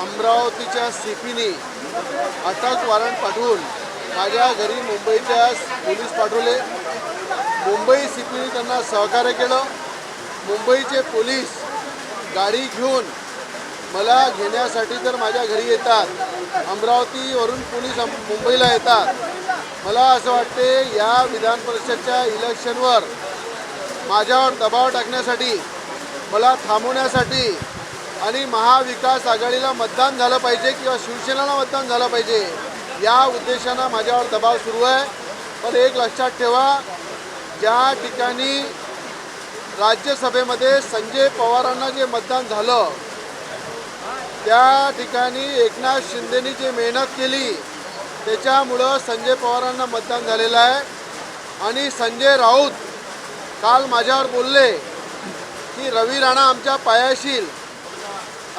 अमरावतीच्या सीपीने अटक वॉरंट पाठवून माझ्या घरी मुंबईच्या पोलीस पाठवले. मुंबई सीपीने त्यांना सहकार्य केलं. मुंबईचे पोलीस गाडी घेऊन मला घेण्यासाठी तर माझ्या घरी येतात. अमरावतीवरून पोलीस मुंबईला येतात. मला असं वाटते या विधान परिषदच्या इलेक्शनवर माझ्यावर दबाव टाकण्यासाठी मला थांबवण्यासाठी आणि महाविकास आघाडीला मतदान झालं पाहिजे किंवा शिवसेनेला मतदान झालं पाहिजे या उद्देशानं माझ्यावर दबाव सुरू आहे. पण एक लक्षात ठेवा ज्या ठिकाणी राज्यसभेमध्ये संजय पवारांना जे मतदान झालं त्या ठिकाणी एकनाथ शिंदेनी जे मेहनत केली त्याच्यामुळं संजय पवारांना मतदान झालेलं आहे. आणि संजय राऊत काल माझ्यावर बोलले की रवी राणा आमच्या पायाशील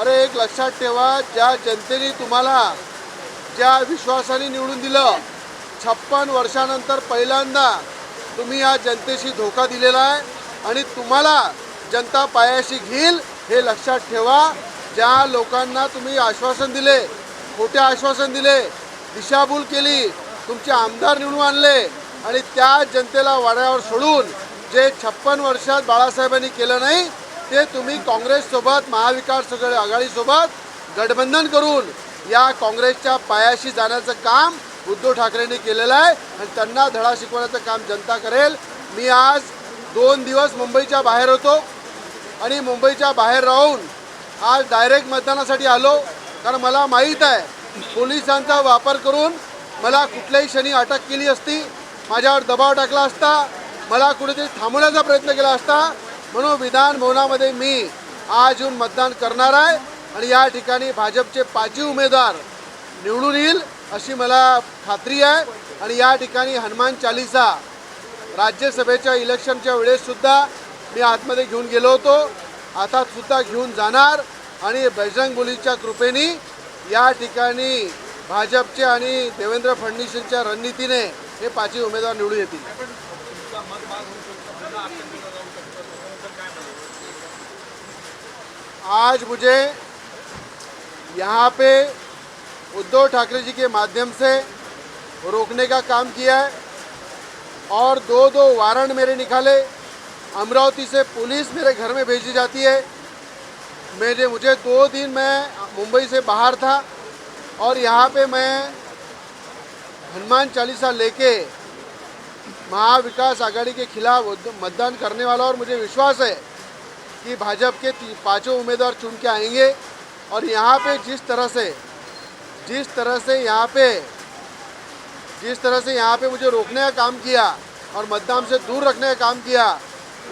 अरे एक लक्षात ठेवा ज्या जनतेने तुम्हाला ज्या विश्वासाने निवडून दिलं छप्पन वर्षानंतर पहिल्यांदा तुम्ही या जनतेशी धोका दिलेला आहे आणि तुम्हाला जनता पायाशी घेईल हे लक्षात ठेवा. ज्या लोकांना तुम्ही आश्वासन दिले खोटे आश्वासन दिले दिशाभूल केली तुमचे आमदार निवडून आणले आणि त्या जनतेला वाड्यावर सोडून जे छप्पन वर्षात बाळासाहेबांनी केलं नाही ते तुम्ही काँग्रेससोबत महाविकास आघाडीसोबत गठबंधन करून या काँग्रेसच्या पायाशी जाण्याचं काम उद्धव ठाकरेंनी केलेलं आहे आणि त्यांना धडा शिकवण्याचं काम जनता करेल. मी आज दोन दिवस मुंबईच्या बाहेर होतो आणि मुंबईच्या बाहेर राहून आज डायरेक्ट मतदानासाठी आलो. कारण मला माहीत आहे पोलिसांचा वापर करून मला कुठल्याही क्षणी अटक केली असती. माझ्यावर दबाव टाकला असता मला कुठेतरी थांबवण्याचा प्रयत्न केला असता. म्हणून विधान भवनामध्ये मी आज येऊन मतदान करणार आहे आणि या ठिकाणी भाजपचे पाचही उमेदवार निवडून येईल अशी मला खात्री आहे. आणि या ठिकाणी हनुमान चालिसा राज्यसभेच्या इलेक्शनच्या वेळेससुद्धा मी आतमध्ये घेऊन गेलो होतो. आता सुद्धा घेऊन जाणार आणि बजरंग बोलीच्या कृपेने या ठिकाणी भाजपचे आणि देवेंद्र फडणवीसांच्या रणनीतीने हे पाचही उमेदवार निवडून येतील. आज मुझे यहाँ पे उद्धव ठाकरे जी के माध्यम से रोकने का काम किया है और दो दो वारंट मेरे निकाले। अमरावती से पुलिस मेरे घर में भेजी जाती है। मेरे, मुझे दो दिन मैं मुंबई से बाहर था और यहाँ पे मैं हनुमान चालीसा लेके महाविकास आघाड़ी के खिलाफ मतदान करने वाला, और मुझे विश्वास है कि भाजपा के पाँचों उम्मीदवार चुन के आएँगे। और यहाँ पे जिस तरह से, जिस तरह से यहाँ पे, जिस तरह से यहाँ पे मुझे रोकने का काम किया और मतदान से दूर रखने का काम किया,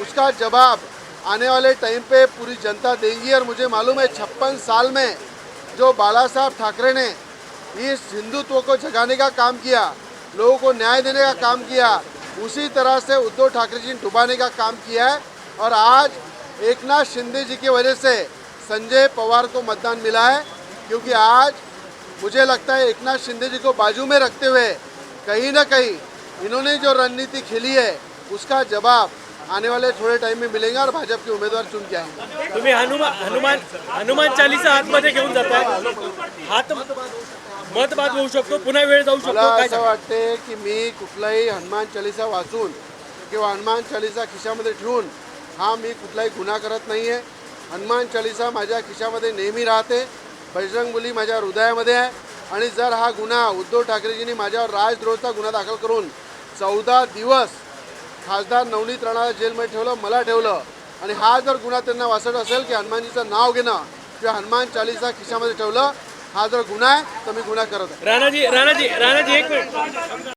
उसका जवाब आने वाले टाइम पे पूरी जनता देगी। और मुझे मालूम है छप्पन साल में जो बाला साहब ठाकरे ने इस हिंदुत्व को जगाने का काम किया लोगों को न्याय देने का काम किया, उसी तरह से उद्धव ठाकरे जी ने डुबाने का काम किया है। और आज एकनाथ शिंदे जी की वजह से संजय पवार को मतदान मिला है, क्योंकि आज मुझे लगता है एकनाथ शिंदे जी को बाजू में रखते हुए कहीं ना कहीं इन्होंने जो रणनीति खेली है, उसका जवाब आने वाले थोड़े टाइम में मिलेगा और भाजपा के उम्मीदवार चुन के आएँगे। तुम्ही हनुमान हनुमान हनुमान चालीसा आतमध्ये घेऊन जाताय. हात मत बाद होऊ शकतो पुन्हा वेळ जाऊ शकतो काय असं वाटते की मी कुठलाही हनुमान चालिसा वाचून किंवा हनुमान चालिसा खिशामध्ये ठेवून हा मी कुठलाही गुन्हा करत नाही आहे हनुमान चालिसा माझ्या खिशामध्ये नेहमी राहते. बजरंगबली माझ्या हृदयामध्ये आहे. आणि जर हा गुन्हा उद्धव ठाकरेजींनी माझ्यावर राजद्रोहाचा गुन्हा दाखल करून चौदा दिवस खासदार नवनीत राणाला जेलमध्ये ठेवलं मला ठेवलं आणि हा जर गुन्हा त्यांना वाचत असेल की हनुमानजीचं नाव घेणं किंवा हनुमान चालिसा खिशामध्ये ठेवलं हा जर गुन्हा आहे तर मी गुन्हा करत आहे राणाजी राणाजी राणाजी एक मिनिट